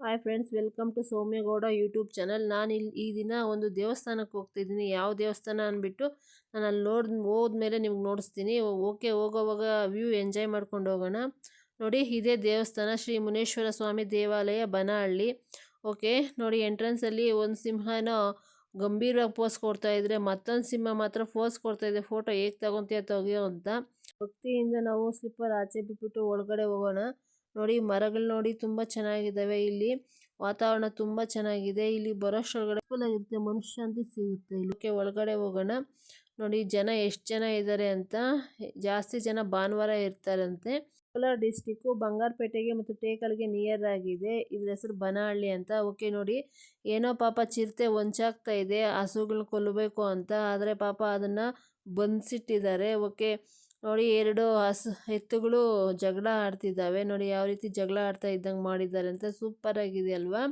Hi friends welcome to Soumya Gowda YouTube channel ನಾನು ಇಲ್ಲಿ ಈ ದಿನ ಒಂದು ದೇವಸ್ಥಾನಕ್ಕೆ ಹೋಗ್ತಿದ್ದೀನಿ ಯಾವ ದೇವಸ್ಥಾನ ಅಂದ್ಬಿಟ್ಟು ನಾನು ಅಲ್ಲಿ ನೋಡಿ ಹೋದ್ಮೇಲೆ ನಿಮ್ಗೆ ನೋಡಿಸ್ತೀನಿ. ಓಕೆ, ಹೋಗೋವಾಗ ವ್ಯೂ ಎಂಜಾಯ್ ಮಾಡ್ಕೊಂಡು ಹೋಗೋಣ. ನೋಡಿ, ಇದೇ ದೇವಸ್ಥಾನ ಶ್ರೀ ಮುನೇಶ್ವರ ಸ್ವಾಮಿ ದೇವಾಲಯ ಬನಹಳ್ಳಿ ಓಕೆ, ನೋಡಿ ಎಂಟ್ರೆನ್ಸಲ್ಲಿ ಒಂದು ಸಿಂಹನ ಗಂಭೀರವಾಗಿ ಪೋಸ್ ಕೊಡ್ತಾ ಇದ್ರೆ ಮತ್ತೊಂದು ಸಿಂಹ ಮಾತ್ರ ಪೋಸ್ ಕೊಡ್ತಾ ಇದೆ. ಫೋಟೋ ಹೇಗೆ ತಗೊಂತೀಯ ತೆಗಿಯೋ ಅಂತ. ಭಕ್ತಿಯಿಂದ ನಾವು ಸ್ಲಿಪ್ಪರ್ ಆಚೆ ಬಿಟ್ಬಿಟ್ಟು ಒಳಗಡೆ ಹೋಗೋಣ. ನೋಡಿ ಮರಗಳು ನೋಡಿ ತುಂಬಾ ಚೆನ್ನಾಗಿದ್ದಾವೆ. ಇಲ್ಲಿ ವಾತಾವರಣ ತುಂಬಾ ಚೆನ್ನಾಗಿದೆ. ಇಲ್ಲಿ ಬರೋಷ್ಟೊಳಗಡೆ ಆಗಿರುತ್ತೆ. ಮನಃಶಾಂತಿ ಸಿಗುತ್ತೆ. ಇಲ್ಲಿಕ್ಕೆ ಒಳಗಡೆ ಹೋಗೋಣ. ನೋಡಿ ಜನ ಎಷ್ಟು ಜನ ಇದ್ದಾರೆ ಅಂತ. ಜಾಸ್ತಿ ಜನ ಭಾನುವಾರ ಇರ್ತಾರಂತೆ. ಕೋಲಾರ ಡಿಸ್ಟಿಕ್ಕು ಬಂಗಾರಪೇಟೆಗೆ ಮತ್ತು ಟೇಕಲ್ಗೆ ನಿಯರ್ ಆಗಿದೆ. ಇದ್ರ ಹೆಸರು ಬನಹಳ್ಳಿ ಅಂತ. ಓಕೆ, ನೋಡಿ ಏನೋ ಪಾಪ ಚಿರತೆ ಹೊಂಚಾಗ್ತಾ ಇದೆ. ಹಸುಗಳನ್ನ ಕೊಲ್ಲಬೇಕು ಅಂತ. ಆದರೆ ಪಾಪ ಅದನ್ನು ಬಂಧಿಸಿಟ್ಟಿದ್ದಾರೆ ಓಕೆ ನೋಡಿ ಎರಡು ಹಸು, ಎತ್ತುಗಳು ಜಗಳ ಆಡ್ತಿದ್ದಾವೆ. ನೋಡಿ ಯಾವ ರೀತಿ ಜಗಳ ಆಡ್ತಾ ಇದ್ದಂಗೆ ಮಾಡಿದ್ದಾರೆ ಅಂತ ಸೂಪರ್ ಆಗಿದೆ ಅಲ್ವಾ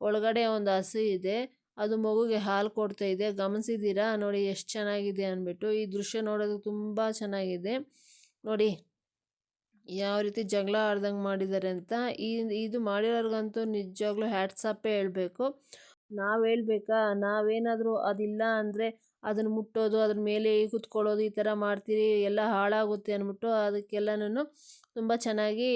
ಒಳಗಡೆ ಒಂದು ಹಸು ಇದೆ. ಅದು ಮಗುಗೆ ಹಾಲು ಕೊಡ್ತಾ ಇದೆ. ಗಮನಿಸಿದ್ದೀರಾ? ನೋಡಿ ಎಷ್ಟು ಚೆನ್ನಾಗಿದೆ ಅಂದ್ಬಿಟ್ಟು. ಈ ದೃಶ್ಯ ನೋಡೋದು ತುಂಬ ಚೆನ್ನಾಗಿದೆ. ನೋಡಿ ಯಾವ ರೀತಿ ಜಗಳ ಆಡ್ದಂಗೆ ಮಾಡಿದ್ದಾರೆ ಅಂತ. ಈ, ಇದು ಮಾಡಿರೋರ್ಗಂತೂ ನಿಜವಾಗ್ಲೂ ಹ್ಯಾಟ್ಸಪ್ಪೇ ಹೇಳಬೇಕು. ನಾವು ಹೇಳ್ಬೇಕಾ? ನಾವೇನಾದರೂ ಅದಿಲ್ಲ ಅಂದರೆ ಅದನ್ನು ಮುಟ್ಟೋದು ಅದ್ರ ಮೇಲೆ ಕೂತ್ಕೊಳ್ಳೋದು, ಈ ಥರ ಮಾಡ್ತೀರಿ, ಎಲ್ಲ ಹಾಳಾಗುತ್ತೆ ಅಂದ್ಬಿಟ್ಟು ಅದಕ್ಕೆಲ್ಲನೂ ತುಂಬ ಚೆನ್ನಾಗಿ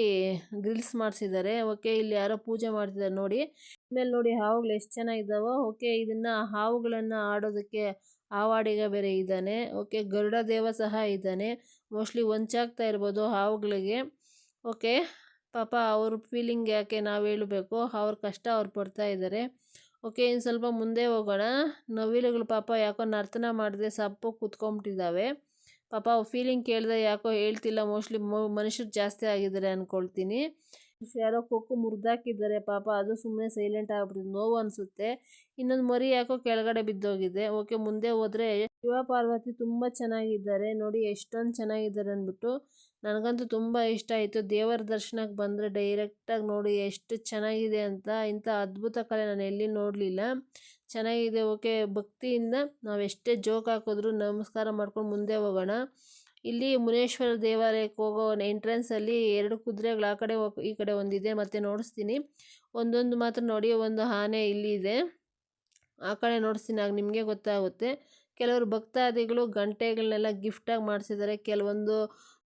ಗ್ರಿಲ್ಸ್ ಮಾಡಿಸಿದ್ದಾರೆ. ಓಕೆ, ಇಲ್ಲಿ ಯಾರೋ ಪೂಜೆ ಮಾಡ್ತಿದ್ದಾರೆ ನೋಡಿ. ಆಮೇಲೆ ನೋಡಿ ಹಾವುಗಳು ಎಷ್ಟು ಚೆನ್ನಾಗಿದ್ದಾವೋ. ಓಕೆ, ಇದನ್ನು ಹಾವುಗಳನ್ನು ಆಡೋದಕ್ಕೆ ಹಾವಾಡಿಗ ಬೇರೆ ಇದ್ದಾನೆ. ಓಕೆ, ಗರುಡ ದೇವ ಸಹ ಇದ್ದಾನೆ. ಮೋಸ್ಟ್ಲಿ ಹೊಂಚಾಗ್ತಾ ಇರ್ಬೋದು ಹಾವುಗಳಿಗೆ. ಓಕೆ, ಪಾಪ ಅವ್ರ ಫೀಲಿಂಗ್ ಯಾಕೆ ನಾವು ಹೇಳಬೇಕು. ಅವ್ರ ಕಷ್ಟ ಅವ್ರು ಪಡ್ತಾ ಇದ್ದಾರೆ. ಓಕೆ, ಇನ್ನು ಸ್ವಲ್ಪ ಮುಂದೆ ಹೋಗೋಣ. ನವಿಲುಗಳು ಪಾಪ ಯಾಕೋ ನರ್ತನ ಮಾಡಿದೆ ಸಪ್ಪು ಕೂತ್ಕೊಂಬಿಟ್ಟಿದ್ದಾವೆ. ಪಾಪ ಫೀಲಿಂಗ್ ಕೇಳಿದೆ ಯಾಕೋ ಹೇಳ್ತಿಲ್ಲ ಮೋಸ್ಟ್ಲಿ ಮನುಷ್ಯರು ಜಾಸ್ತಿ ಆಗಿದ್ದಾರೆ ಅಂದ್ಕೊಳ್ತೀನಿ ಯಾರೋ ಕೊಕ್ಕು ಮುರಿದಾಕಿದ್ದಾರೆ ಪಾಪ, ಅದು ಸುಮ್ಮನೆ ಸೈಲೆಂಟ್ ಆಗ್ಬಿಟ್ಟಿದೆ. ನೋವು ಅನಿಸುತ್ತೆ. ಇನ್ನೊಂದು ಮರಿ ಯಾಕೋ ಕೆಳಗಡೆ ಬಿದ್ದೋಗಿದೆ. ಓಕೆ ಮುಂದೆ ಹೋದರೆ ಶಿವ ಪಾರ್ವತಿ ತುಂಬ ಚೆನ್ನಾಗಿದ್ದಾರೆ. ನೋಡಿ, ಎಷ್ಟೊಂದು ಚೆನ್ನಾಗಿದ್ದಾರೆ ಅಂದ್ಬಿಟ್ಟು. ನನಗಂತೂ ತುಂಬ ಇಷ್ಟ ಆಯಿತು. ದೇವರ ದರ್ಶನಕ್ಕೆ ಬಂದರೆ ಡೈರೆಕ್ಟಾಗಿ ನೋಡಿ ಎಷ್ಟು ಚೆನ್ನಾಗಿದೆ ಅಂತ. ಇಂಥ ಅದ್ಭುತ ಕಲೆ ನಾನು ಎಲ್ಲಿ ನೋಡಲಿಲ್ಲ. ಚೆನ್ನಾಗಿದೆ ಓಕೆ ಭಕ್ತಿಯಿಂದ ನಾವು ಎಷ್ಟೇ ಜೋಕ್ ಹಾಕಿದ್ರು ನಮಸ್ಕಾರ ಮಾಡ್ಕೊಂಡು ಮುಂದೆ ಹೋಗೋಣ. ಇಲ್ಲಿ ಮುನೇಶ್ವರ ದೇವಾಲಯಕ್ಕೆ ಹೋಗೋ ಎಂಟ್ರೆನ್ಸಲ್ಲಿ ಎರಡು ಕುದುರೆಗಳು ಆ ಕಡೆ ಈ ಕಡೆ ಒಂದಿದೆ ಮತ್ತೆ ನೋಡಿಸ್ತೀನಿ. ಒಂದೊಂದು ಮಾತ್ರ ನೋಡಿ ಒಂದು ಆನೆ ಇಲ್ಲಿ ಇದೆ. ಆ ಕಡೆ ನೋಡಿಸ್ತೀನಿ, ಆಗ ನಿಮಗೆ ಗೊತ್ತಾಗುತ್ತೆ. ಕೆಲವರು ಭಕ್ತಾದಿಗಳು ಗಂಟೆಗಳನ್ನೆಲ್ಲ ಗಿಫ್ಟಾಗಿ ಮಾಡಿಸಿದ್ದಾರೆ. ಕೆಲವೊಂದು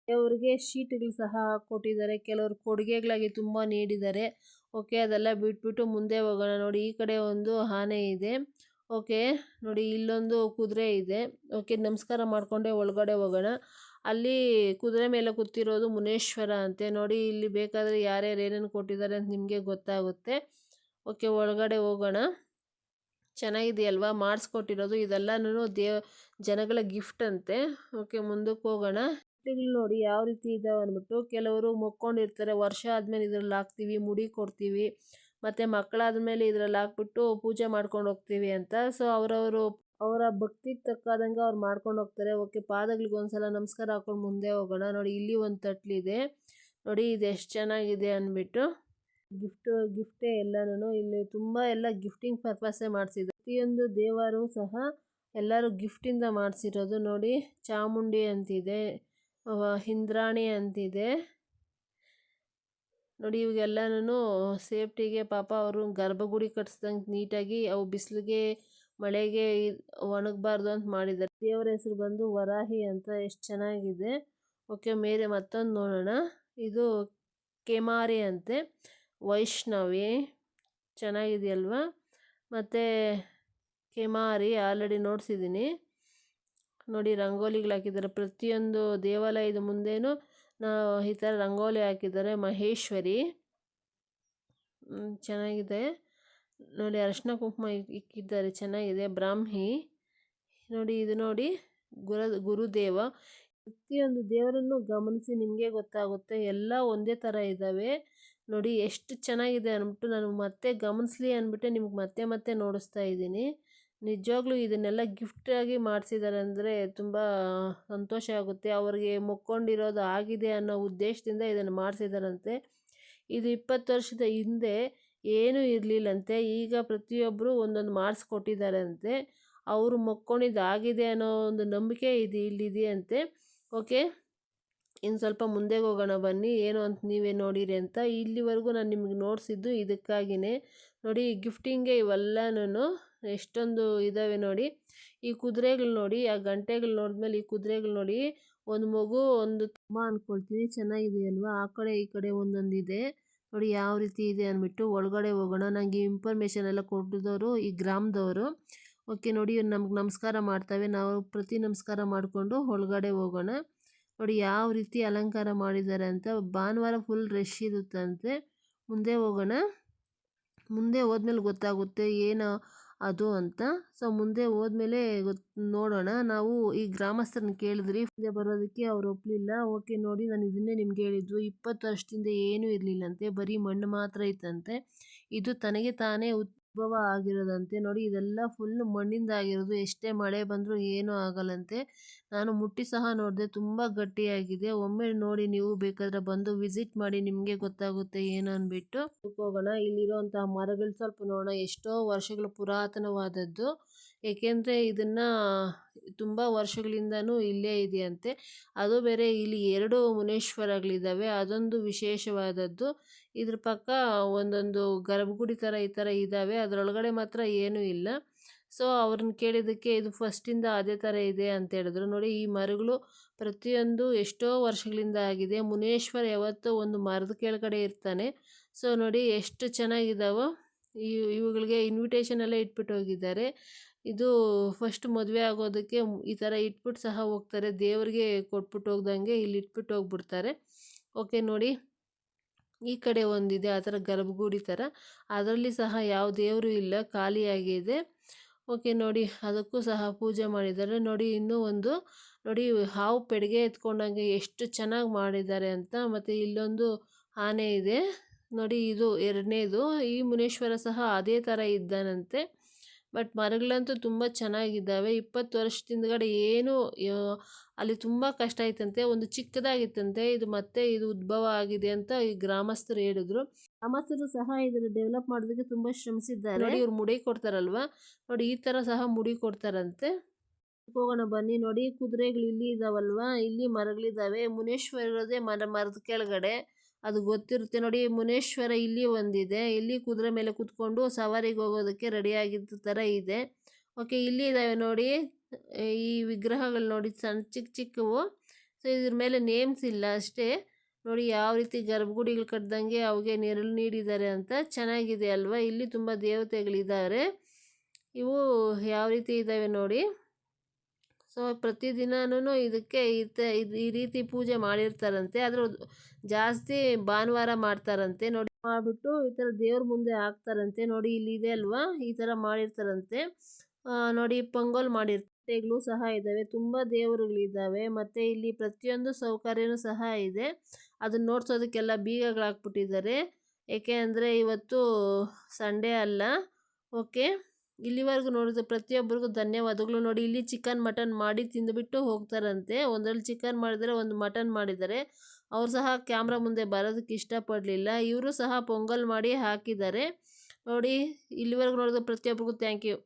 ದೇವರಿಗೆ ಶೀಟ್ಗಳು ಸಹ ಕೊಟ್ಟಿದ್ದಾರೆ. ಕೆಲವರು ಕೊಡುಗೆಗಳಾಗಿ ತುಂಬ ನೀಡಿದ್ದಾರೆ. ಓಕೆ, ಅದೆಲ್ಲ ಬಿಟ್ಬಿಟ್ಟು ಮುಂದೆ ಹೋಗೋಣ. ನೋಡಿ, ಈ ಕಡೆ ಒಂದು ಆನೆ ಇದೆ. ಓಕೆ, ನೋಡಿ ಇಲ್ಲೊಂದು ಕುದುರೆ ಇದೆ. ಓಕೆ, ನಮಸ್ಕಾರ ಮಾಡಿಕೊಂಡೆ ಒಳಗಡೆ ಹೋಗೋಣ. ಅಲ್ಲಿ ಕುದುರೆ ಮೇಲೆ ಕೂತಿರೋದು ಮುನೇಶ್ವರ ಅಂತೆ. ನೋಡಿ, ಇಲ್ಲಿ ಬೇಕಾದರೆ ಯಾರ್ಯಾರು ಏನೇನು ಕೊಟ್ಟಿದ್ದಾರೆ ಅಂತ ನಿಮಗೆ ಗೊತ್ತಾಗುತ್ತೆ. ಓಕೆ, ಒಳಗಡೆ ಹೋಗೋಣ. ಚೆನ್ನಾಗಿದೆಯಲ್ವಾ? ಮಾಡಿಸ್ಕೊಟ್ಟಿರೋದು ಇದೆಲ್ಲನೂ ದೇವ ಜನಗಳ ಗಿಫ್ಟ್ ಅಂತೆ. ಓಕೆ, ಮುಂದಕ್ಕೆ ಹೋಗೋಣ. ನೋಡಿ ಯಾವ ರೀತಿ ಇದಾವೆ ಅಂದ್ಬಿಟ್ಟು ಕೆಲವರು ಮುಕ್ಕೊಂಡಿರ್ತಾರೆ. ವರ್ಷ ಆದಮೇಲೆ ಇದ್ರಲ್ಲಿ ಹಾಕ್ತೀವಿ, ಮುಡಿ ಕೊಡ್ತೀವಿ. ಮತ್ತು ಮಕ್ಕಳಾದ ಮೇಲೆ ಇದ್ರಲ್ಲಿ ಹಾಕ್ಬಿಟ್ಟು ಪೂಜೆ ಮಾಡ್ಕೊಂಡು ಹೋಗ್ತೀವಿ ಅಂತ. ಸೊ ಅವರವರು, ಅವರ ಭಕ್ತಿಗೆ ತಕ್ಕಾದಂಗೆ ಅವ್ರು ಮಾಡ್ಕೊಂಡು ಹೋಗ್ತಾರೆ. ಓಕೆ ಪಾದಗಳಿಗೆ ಒಂದ್ಸಲ ನಮಸ್ಕಾರ ಹಾಕೊಂಡು ಮುಂದೆ ಹೋಗೋಣ. ನೋಡಿ, ಇಲ್ಲಿ ಒಂದು ತಟ್ಲಿದೆ. ನೋಡಿ, ಇದು ಎಷ್ಟು ಚೆನ್ನಾಗಿದೆ ಅಂದ್ಬಿಟ್ಟು. ಗಿಫ್ಟ್ ಗಿಫ್ಟೇ ಎಲ್ಲನೂ ಇಲ್ಲಿ ತುಂಬ ಎಲ್ಲ ಗಿಫ್ಟಿಂಗ್ ಪರ್ಪಸ್ಸೇ ಮಾಡಿಸಿದ್ರು. ಪ್ರತಿಯೊಂದು ದೇವರು ಸಹ ಎಲ್ಲರೂ ಗಿಫ್ಟಿಂದ ಮಾಡಿಸಿರೋದು. ನೋಡಿ, ಚಾಮುಂಡಿ ಅಂತಿದೆ ಹಿಂದ್ರಾಣಿ ಅಂತಿದೆ. ನೋಡಿ ಇವಾಗೆಲ್ಲನೂ ಸೇಫ್ಟಿಗೆ ಪಾಪ ಅವರು ಗರ್ಭಗುಡಿ ಕಟ್ಸ್ದಂಗೆ ನೀಟಾಗಿ ಅವು ಬಿಸಿಲಿಗೆ, ಮಳೆಗೆ ಒಣಗಬಾರ್ದು ಅಂತ ಮಾಡಿದ್ದಾರೆ. ದೇವರ ಹೆಸರು ಬಂದು ವರಾಹಿ ಅಂತ ಎಷ್ಟು ಚೆನ್ನಾಗಿದೆ. ಓಕೆ ಮೇಲೆ ಮತ್ತೊಂದು ನೋಡೋಣ. ಇದು ಕೆಮಾರಿ ಅಂತೆ. ವೈಷ್ಣವಿ. ಚೆನ್ನಾಗಿದೆಯಲ್ವಾ? ಮತ್ತು ಕೆಮಾರಿ ಆಲ್ರೆಡಿ ನೋಡ್ಸಿದ್ದೀನಿ. ನೋಡಿ, ರಂಗೋಲಿಗಳು ಹಾಕಿದ್ದಾರೆ. ಪ್ರತಿಯೊಂದು ದೇವಾಲಯದ ಮುಂದೆನೂ ಈ ಥರ ರಂಗೋಲಿ ಹಾಕಿದ್ದಾರೆ ಮಹೇಶ್ವರಿ. ಚೆನ್ನಾಗಿದೆ. ನೋಡಿ ಅರಶಿನ ಕುಂಕುಮ ಇಕ್ಕಿದ್ದಾರೆ, ಚೆನ್ನಾಗಿದೆ. ಬ್ರಾಹ್ಮಿ. ನೋಡಿ, ಇದು ನೋಡಿ, ಗುರ, ಗುರುದೇವ. ಪ್ರತಿಯೊಂದು ದೇವರನ್ನು ಗಮನಿಸಿ ನಿಮಗೆ ಗೊತ್ತಾಗುತ್ತೆ. ಎಲ್ಲ ಒಂದೇ ಥರ ಇದ್ದಾವೆ. ನೋಡಿ, ಎಷ್ಟು ಚೆನ್ನಾಗಿದೆ ಅಂದ್ಬಿಟ್ಟು ನಾನು ಮತ್ತೆ ಗಮನಿಸ್ಲಿ ಅಂದ್ಬಿಟ್ಟೆ, ನಿಮ್ಗೆ ಮತ್ತೆ ಮತ್ತೆ ನೋಡಿಸ್ತಾ ಇದ್ದೀನಿ. ನಿಜವಾಗ್ಲೂ ಇದನ್ನೆಲ್ಲ ಗಿಫ್ಟಾಗಿ ಮಾಡಿಸಿದ್ದಾರೆ ಅಂದರೆ ತುಂಬ ಸಂತೋಷ ಆಗುತ್ತೆ. ಅವರಿಗೆ ಮುಕ್ಕೊಂಡಿರೋದು ಆಗಿದೆ ಅನ್ನೋ ಉದ್ದೇಶದಿಂದ ಇದನ್ನು ಮಾಡಿಸಿದಾರಂತೆ. ಇದು ಇಪ್ಪತ್ತು ವರ್ಷದ ಹಿಂದೆ ಏನೂ ಇರಲಿಲ್ಲಂತೆ. ಈಗ ಪ್ರತಿಯೊಬ್ಬರು ಒಂದೊಂದು ಮಾಡಿಸ್ಕೊಟ್ಟಿದ್ದಾರಂತೆ ಅವರು ಮೊಕ್ಕೊಂಡಿದ್ದು ಆಗಿದೆ ಅನ್ನೋ ಒಂದು ನಂಬಿಕೆ ಇದು ಇಲ್ಲಿದೆಯಂತೆ. ಓಕೆ? ಇನ್ನು ಸ್ವಲ್ಪ ಮುಂದೆ ಹೋಗೋಣ ಬನ್ನಿ. ಏನು ಅಂತ ನೀವೇ ನೋಡಿರಿ ಅಂತ. ಇಲ್ಲಿವರೆಗೂ ನಾನು ನಿಮಗೆ ನೋಡಿಸಿದ್ದು ಇದಕ್ಕಾಗಿಯೇ ನೋಡಿ ಗಿಫ್ಟಿಂಗೆ ಇವೆಲ್ಲನೂ ಎಷ್ಟೊಂದು ಇದ್ದಾವೆ ನೋಡಿ. ಈ ಕುದುರೆಗಳು ನೋಡಿ, ಆ ಗಂಟೆಗಳು ನೋಡಿದ್ಮೇಲೆ ಈ ಕುದುರೆಗಳು ನೋಡಿ ಒಂದು ಮಗು ಒಂದು ತುಂಬ ಅಂದ್ಕೊಳ್ತೀನಿ ಚೆನ್ನಾಗಿದೆ ಅಲ್ವಾ? ಆ ಕಡೆ ಈ ಕಡೆ ಒಂದೊಂದು ಇದೆ ನೋಡಿ ಯಾವ ರೀತಿ ಇದೆ ಅಂದ್ಬಿಟ್ಟು ಒಳಗಡೆ ಹೋಗೋಣ. ನನಗೆ ಇನ್ಫಾರ್ಮೇಷನ್ ಎಲ್ಲ ಕೊಟ್ಟಿದ್ದವರು ಈ ಗ್ರಾಮದವರು. ಓಕೆ, ನೋಡಿ ನಮ್ಗೆ ನಮಸ್ಕಾರ ಮಾಡ್ತವೆ. ನಾವು ಪ್ರತಿ ನಮಸ್ಕಾರ ಮಾಡಿಕೊಂಡು ಒಳಗಡೆ ಹೋಗೋಣ. ನೋಡಿ ಯಾವ ರೀತಿ ಅಲಂಕಾರ ಮಾಡಿದ್ದಾರೆ ಅಂತ. ಭಾನುವಾರ ಫುಲ್ ರಶ್ ಇರುತ್ತಂತೆ. ಮುಂದೆ ಹೋಗೋಣ. ಮುಂದೆ ಹೋದ್ಮೇಲೆ ಗೊತ್ತಾಗುತ್ತೆ, ಏನು ಅದು ಅಂತ. ಸೊ ಮುಂದೆ ಹೋದ್ಮೇಲೆ ನೋಡೋಣ. ನಾವು ಈ ಗ್ರಾಮಸ್ಥರನ್ನ ಕೇಳಿದ್ರಿ. ಮುಂದೆ ಬರೋದಕ್ಕೆ ಅವ್ರು ಒಪ್ಪಲಿಲ್ಲ ಓಕೆ, ನೋಡಿ ನಾನು ಇದನ್ನೇ ನಿಮ್ಗೆ ಹೇಳಿದ್ದು. ಇಪ್ಪತ್ತು ವರ್ಷದಿಂದ ಏನೂ ಇರಲಿಲ್ಲಂತೆ. ಬರೀ ಮಣ್ಣು ಮಾತ್ರ ಇತ್ತಂತೆ. ಇದು ತನಗೆ ತಾನೇ ಉದ್ಭವ ಆಗಿರೋದಂತೆ ನೋಡಿ, ಇದೆಲ್ಲ ಫುಲ್ ಮಣ್ಣಿಂದ ಆಗಿರೋದು. ಎಷ್ಟೇ ಮಳೆ ಬಂದರೂ ಏನೂ ಆಗಲ್ಲಂತೆ. ನಾನು ಮುಟ್ಟಿ ಸಹ ನೋಡಿದೆ, ತುಂಬ ಗಟ್ಟಿಯಾಗಿದೆ. ಒಮ್ಮೆ ನೋಡಿ ನೀವು ಬೇಕಾದ್ರೆ ಬಂದು ವಿಸಿಟ್ ಮಾಡಿ, ನಿಮಗೆ ಗೊತ್ತಾಗುತ್ತೆ ಏನು ಅಂದ್ಬಿಟ್ಟು. ಹೋಗೋಣ ಇಲ್ಲಿರುವಂತಹ ಮರಗಳು ಸ್ವಲ್ಪ ನೋಡೋಣ. ಎಷ್ಟೋ ವರ್ಷಗಳ ಪುರಾತನವಾದದ್ದು. ಏಕೆಂದರೆ ಇದನ್ನು ತುಂಬ ವರ್ಷಗಳಿಂದನೂ ಇಲ್ಲೇ ಇದೆಯಂತೆ. ಅದು ಬೇರೆ ಇಲ್ಲಿ ಎರಡು ಮುನೇಶ್ವರಗಳಿದ್ದಾವೆ. ಅದೊಂದು ವಿಶೇಷವಾದದ್ದು. ಇದ್ರ ಪಕ್ಕ ಒಂದೊಂದು ಗರ್ಭಗುಡಿ ಥರ ಈ ಥರ ಇದ್ದಾವೆ ಅದರೊಳಗಡೆ ಮಾತ್ರ ಏನೂ ಇಲ್ಲ. ಸೊ ಅವ್ರನ್ನ ಕೇಳಿದ್ದಕ್ಕೆ ಇದು ಫಸ್ಟಿಂದ ಅದೇ ಥರ ಇದೆ ಅಂತ ಹೇಳಿದ್ರು. ನೋಡಿ, ಈ ಮರಗಳು ಪ್ರತಿಯೊಂದು ಎಷ್ಟೋ ವರ್ಷಗಳಿಂದ ಆಗಿದೆ. ಮುನೇಶ್ವರ ಯಾವತ್ತೋ ಒಂದು ಮರದ ಕೆಳಗಡೆ ಇರ್ತಾನೆ. ಸೊ ನೋಡಿ, ಎಷ್ಟು ಚೆನ್ನಾಗಿದ್ದಾವೋ ಇವುಗಳಿಗೆ ಇನ್ವಿಟೇಷನ್ ಎಲ್ಲ ಇಟ್ಬಿಟ್ಟು ಹೋಗಿದ್ದಾರೆ. ಇದು ಫಸ್ಟ್ ಮದುವೆ ಆಗೋದಕ್ಕೆ ಈ ಥರ ಇಟ್ಬಿಟ್ಟು ಸಹ ಹೋಗ್ತಾರೆ. ದೇವರಿಗೆ ಕೊಟ್ಬಿಟ್ಟು ಹೋಗ್ದಂಗೆ ಇಲ್ಲಿ ಇಟ್ಬಿಟ್ಟು ಹೋಗ್ಬಿಡ್ತಾರೆ. ಓಕೆ, ನೋಡಿ. ಈ ಕಡೆ ಒಂದಿದೆ, ಆ ಥರ ಗರ್ಭಗುಡಿ ಥರ. ಅದರಲ್ಲಿ ಸಹ ಯಾವ ದೇವರು ಇಲ್ಲ, ಖಾಲಿಯಾಗಿದೆ. ಓಕೆ, ನೋಡಿ. ಅದಕ್ಕೂ ಸಹ ಪೂಜೆ ಮಾಡಿದ್ದಾರೆ. ನೋಡಿ, ಇನ್ನೂ ಒಂದು, ನೋಡಿ, ಹಾವು ಪೆಡಿಗೆ ಎತ್ಕೊಂಡಂಗೆ ಎಷ್ಟು ಚೆನ್ನಾಗಿ ಮಾಡಿದ್ದಾರೆ ಅಂತ. ಮತ್ತು ಇಲ್ಲೊಂದು ಆನೆ ಇದೆ. ನೋಡಿ, ಇದು ಎರಡನೇದು. ಈ ಮುನೇಶ್ವರ ಸಹ ಅದೇ ಥರ ಇದ್ದಾನಂತೆ. ಬಟ್ ಮರಗಳಂತೂ ತುಂಬ ಚೆನ್ನಾಗಿದ್ದಾವೆ. ಇಪ್ಪತ್ತು ವರ್ಷದಿಂದಗಡೆ ಏನು ಅಲ್ಲಿ ತುಂಬ ಕಷ್ಟ ಆಯ್ತಂತೆ. ಒಂದು ಚಿಕ್ಕದಾಗಿತ್ತಂತೆ. ಇದು ಮತ್ತೆ ಇದು ಉದ್ಭವ ಆಗಿದೆ ಅಂತ ಈ ಗ್ರಾಮಸ್ಥರು ಹೇಳಿದ್ರು. ಗ್ರಾಮಸ್ಥರು ಸಹ ಇದನ್ನು ಡೆವಲಪ್ ಮಾಡೋದಕ್ಕೆ ತುಂಬ ಶ್ರಮಿಸಿದ್ದಾರೆ. ನೋಡಿ, ಇವ್ರು ಮುಡಿ ಕೊಡ್ತಾರಲ್ವಾ? ನೋಡಿ, ಈ ಥರ ಸಹ ಮುಡಿ ಕೊಡ್ತಾರಂತೆ. ಹೋಗೋಣ ಬನ್ನಿ. ನೋಡಿ, ಕುದುರೆಗಳು ಇಲ್ಲಿ ಇದಾವಲ್ವಾ? ಇಲ್ಲಿ ಮರಗಳಿದ್ದಾವೆ ಮುನೇಶ್ವರ ಇರೋದೇ ಮರ, ಮರದ ಕೆಳಗಡೆ. ಅದು ಗೊತ್ತಿರುತ್ತೆ ನೋಡಿ, ಮುನೇಶ್ವರ ಇಲ್ಲಿ ಒಂದಿದೆ. ಇಲ್ಲಿ ಕುದುರೆ ಮೇಲೆ ಕೂತ್ಕೊಂಡು ಸವಾರಿಗೆ ಹೋಗೋದಕ್ಕೆ ರೆಡಿಯಾಗಿದ್ದ ಥರ ಇದೆ. ಓಕೆ, ಇಲ್ಲಿ ಇದ್ದಾವೆ ನೋಡಿ, ಈ ವಿಗ್ರಹಗಳು ನೋಡಿ ಸಣ್ಣ ಚಿಕ್ಕ ಚಿಕ್ಕವು. ಸೊ ಇದ್ರ ಮೇಲೆ ನೇಮ್ಸ್ ಇಲ್ಲ ಅಷ್ಟೇ. ನೋಡಿ, ಯಾವ ರೀತಿ ಗರ್ಭಗುಡಿಗಳು ಕಟ್ಟಿದಂಗೆ ಅವಗೆ ನೆರಳು ನೀಡಿದ್ದಾರೆ ಅಂತ ಚೆನ್ನಾಗಿದೆ ಅಲ್ವಾ? ಇಲ್ಲಿ ತುಂಬ ದೇವತೆಗಳಿದ್ದಾರೆ. ಇವು ಯಾವ ರೀತಿ ಇದ್ದಾವೆ ನೋಡಿ ಸೊ ಪ್ರತಿದಿನನೂ ಇದಕ್ಕೆ ಈ ರೀತಿ ಪೂಜೆ ಮಾಡಿರ್ತಾರಂತೆ. ಆದರೂ ಜಾಸ್ತಿ ಭಾನುವಾರ ಮಾಡ್ತಾರಂತೆ. ನೋಡಿ ಮಾಡಿಬಿಟ್ಟು ಈ ಥರ ದೇವ್ರ ಮುಂದೆ ಹಾಕ್ತಾರಂತೆ. ನೋಡಿ ಇಲ್ಲಿ ಇದೆ ಅಲ್ವಾ? ಈ ಥರ ಮಾಡಿರ್ತಾರಂತೆ. ನೋಡಿ ಪೊಂಗಲ್ ಮಾಡಿರ್ತೆಗಳು ಸಹ ಇದ್ದಾವೆ. ತುಂಬ ದೇವರುಗಳಿದ್ದಾವೆ. ಮತ್ತು ಇಲ್ಲಿ ಪ್ರತಿಯೊಂದು ಸೌಕರ್ಯನೂ ಸಹ ಇದೆ. ಅದನ್ನ ನೋಡ್ಸೋದಕ್ಕೆಲ್ಲ ಬೀಗಗಳಾಕ್ಬಿಟ್ಟಿದ್ದಾರೆ. ಏಕೆ ಅಂದರೆ ಇವತ್ತು ಸಂಡೇ ಅಲ್ಲ. ಓಕೆ? ಇಲ್ಲಿವರೆಗೂ ನೋಡಿದ ಪ್ರತಿಯೊಬ್ಬರಿಗೂ ಧನ್ಯವಾದಗಳು. ನೋಡಿ, ಇಲ್ಲಿ ಚಿಕನ್, ಮಟನ್ ಮಾಡಿ ತಿಂದುಬಿಟ್ಟು ಹೋಗ್ತಾರಂತೆ. ಒಂದರಲ್ಲಿ ಚಿಕನ್ ಮಾಡಿದರೆ ಒಂದು ಮಟನ್ ಮಾಡಿದ್ದಾರೆ ಅವರು ಸಹ ಕ್ಯಾಮ್ರಾ ಮುಂದೆ ಬರೋದಕ್ಕೆ ಇಷ್ಟಪಡಲಿಲ್ಲ. ಇವರು ಸಹ ಪೊಂಗಲ್ ಮಾಡಿ ಹಾಕಿದ್ದಾರೆ. ನೋಡಿ, ಇಲ್ಲಿವರೆಗೂ ನೋಡಿದ ಪ್ರತಿಯೊಬ್ಬರಿಗೂ ಥ್ಯಾಂಕ್ ಯು